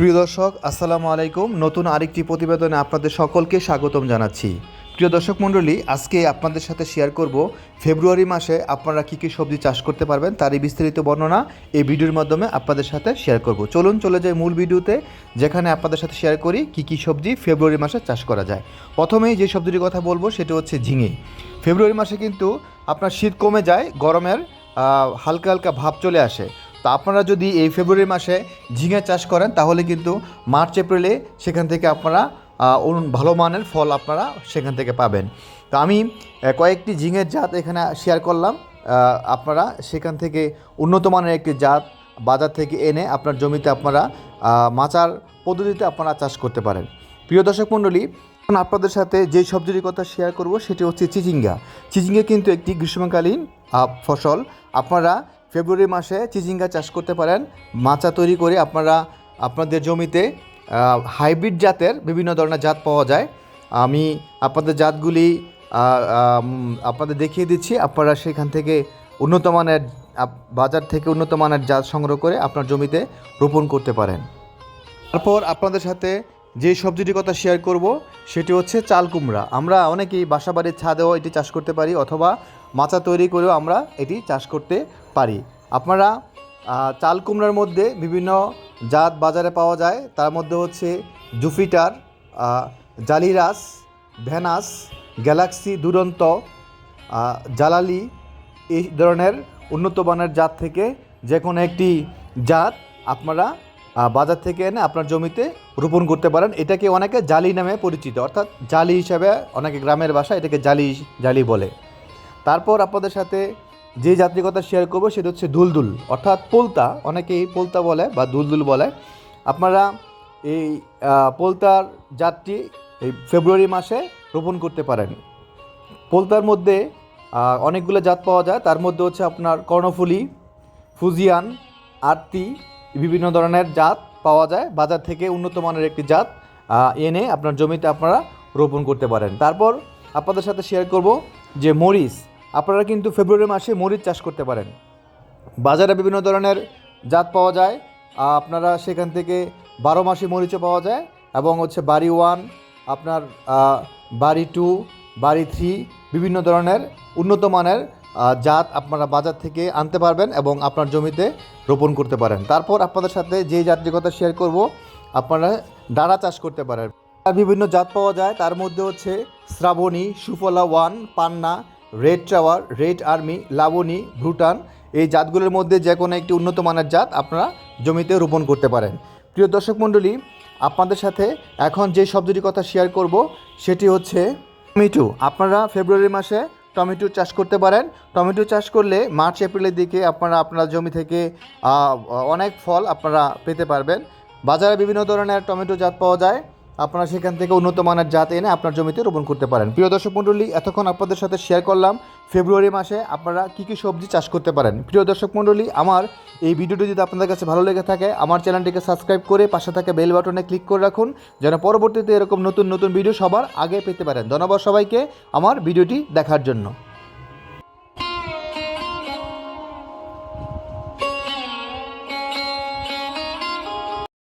প্রিয় দর্শক, আসসালামু আলাইকুম। নতুন আরেকটি প্রতিবেদনে আপনাদের সকলকে স্বাগতম জানাচ্ছি। প্রিয় দর্শক মণ্ডলী, আজকে আপনাদের সাথে শেয়ার করব ফেব্রুয়ারি মাসে আপনারা কী কী সবজি চাষ করতে পারবেন তারই বিস্তারিত বর্ণনা এই ভিডিওর মাধ্যমে আপনাদের সাথে শেয়ার করব। চলুন, চলে যাই মূল ভিডিওতে, যেখানে আপনাদের সাথে শেয়ার করি কী কী সবজি ফেব্রুয়ারি মাসে চাষ করা যায়। প্রথমেই যে সবজিটির কথা বলব, সেটা হচ্ছে ঝিঙে। ফেব্রুয়ারি মাসে কিন্তু আপনার শীত কমে যায়, গরমের হালকা হালকা ভাব চলে আসে। তো আপনারা যদি এই ফেব্রুয়ারি মাসে ঝিঙে চাষ করেন, তাহলে কিন্তু মার্চ, এপ্রিলে সেখান থেকে আপনারা ভালো মানের ফল আপনারা সেখান থেকে পাবেন। তো আমি কয়েকটি ঝিঙের জাত এখানে শেয়ার করলাম। আপনারা সেখান থেকে উন্নত মানের একটি জাত বাজার থেকে এনে আপনার জমিতে আপনারা মাচার পদ্ধতিতে আপনারা চাষ করতে পারেন। প্রিয় দর্শক মণ্ডলী, এখন আপনাদের সাথে যে সবজির কথা শেয়ার করব, সেটি হচ্ছে চিচিঙ্গা। চিচিঙ্গা কিন্তু একটি গ্রীষ্মকালীন ফসল। আপনারা ফেব্রুয়ারি মাসে চিচিঙ্গা চাষ করতে পারেন। মাচা তৈরি করে আপনারা আপনাদের জমিতে হাইব্রিড জাতের বিভিন্ন ধরনের জাত পাওয়া যায়। আমি আপনাদের জাতগুলি আপনাদের দেখিয়ে দিচ্ছি। আপনারা সেখান থেকে উন্নত মানের বাজার থেকে উন্নত মানের জাত সংগ্রহ করে আপনার জমিতে রোপণ করতে পারেন। তারপর আপনাদের সাথে যে সবজিটির কথা শেয়ার করব, সেটি হচ্ছে চাল কুমড়া। আমরা অনেকেই বাসাবাড়ির ছাদেও এটি চাষ করতে পারি, অথবা মাচা তৈরি করেও আমরা এটি চাষ করতে পারি। আপনারা চাল কুমড়ার মধ্যে বিভিন্ন জাত বাজারে পাওয়া যায়। তার মধ্যে হচ্ছে জুপিটার জালিরাস ভ্যানাস গ্যালাক্সি দুরন্ত জালালি, এই ধরনের উন্নত মানের জাত থেকে যে কোনো একটি জাত আপনারা বাজার থেকে এনে আপনার জমিতে রোপণ করতে পারেন। এটাকে অনেকে জালি নামে পরিচিত, অর্থাৎ জালি হিসাবে অনেকে গ্রামের ভাষা এটাকে জালি জালি বলে। তারপর আপনাদের সাথে যে জাতির কথা শেয়ার করব সেটা হচ্ছে দুলদুল, অর্থাৎ পোলতা। অনেকেই পোলতা বলে বা দুলদুল বলে। আপনারা এই পোলতার জাতটি এই ফেব্রুয়ারি মাসে রোপণ করতে পারেন। পোলতার মধ্যে অনেকগুলো জাত পাওয়া যায়। তার মধ্যে হচ্ছে আপনার কর্ণফুলি, ফুজিয়ান, আরতি বিভিন্ন ধরনের জাত পাওয়া যায়, বাজার থেকে উন্নত মানের একটি জাত এনে আপনার জমিতে আপনারা রোপণ করতে পারেন। তারপর আপনাদের সাথে শেয়ার করব যে মরিচ, আপনারা কিন্তু ফেব্রুয়ারি মাসে মরিচ চাষ করতে পারেন। বাজারে বিভিন্ন ধরনের জাত পাওয়া যায় আপনারা সেখান থেকে বারো মাসে মরিচও পাওয়া যায় এবং হচ্ছে বাড়ি ওয়ান, আপনার বাড়ি টু, বাড়ি থ্রি, বিভিন্ন ধরনের উন্নত মানের জাত আপনারা বাজার থেকে আনতে পারবেন এবং আপনার জমিতে রোপণ করতে পারেন। তারপর আপনাদের সাথে যে জাতের কথা শেয়ার করব, আপনারা ডাড়া চাষ করতে পারেন। আর বিভিন্ন জাত পাওয়া যায়, তার মধ্যে হচ্ছে Shraboni, Sufala, one, Panna, red tower, red army, Laboni, Bhutan, এই জাতগুলোর মধ্যে যে কোনো একটি উন্নত মানের জাত আপনারা জমিতে রোপণ করতে পারেন। প্রিয় দর্শক মণ্ডলী, আপনাদের সাথে এখন যে শব্দটির কথা শেয়ার করব, সেটি হচ্ছে টমেটো। আপনারা ফেব্রুয়ারি মাসে টমেটো চাষ করতে পারেন। টমেটো চাষ করলে মার্চ, এপ্রিলের দিকে আপনারা আপনার জমি থেকে অনেক ফল আপনারা পেতে পারবেন। বাজারে বিভিন্ন ধরনের টমেটো জাত পাওয়া যায়। আপনারা সেখান থেকে উন্নত মানের জাত এনে আপনার জমিতে রোপণ করতে পারেন। প্রিয় দর্শক মণ্ডলী, এতক্ষণ আপনাদের সাথে শেয়ার করলাম ফেব্রুয়ারি মাসে আপনারা কী কী সবজি চাষ করতে পারেন। প্রিয় দর্শক মণ্ডলী, আমার এই ভিডিওটি যদি আপনাদের কাছে ভালো লেগে থাকে, আমার চ্যানেলটিকে সাবস্ক্রাইব করে পাশে থাকা বেল বাটনে ক্লিক করে রাখুন, যেন পরবর্তীতে এরকম নতুন নতুন ভিডিও সবার আগে পেতে পারেন। ধন্যবাদ সবাইকে আমার ভিডিওটি দেখার জন্য।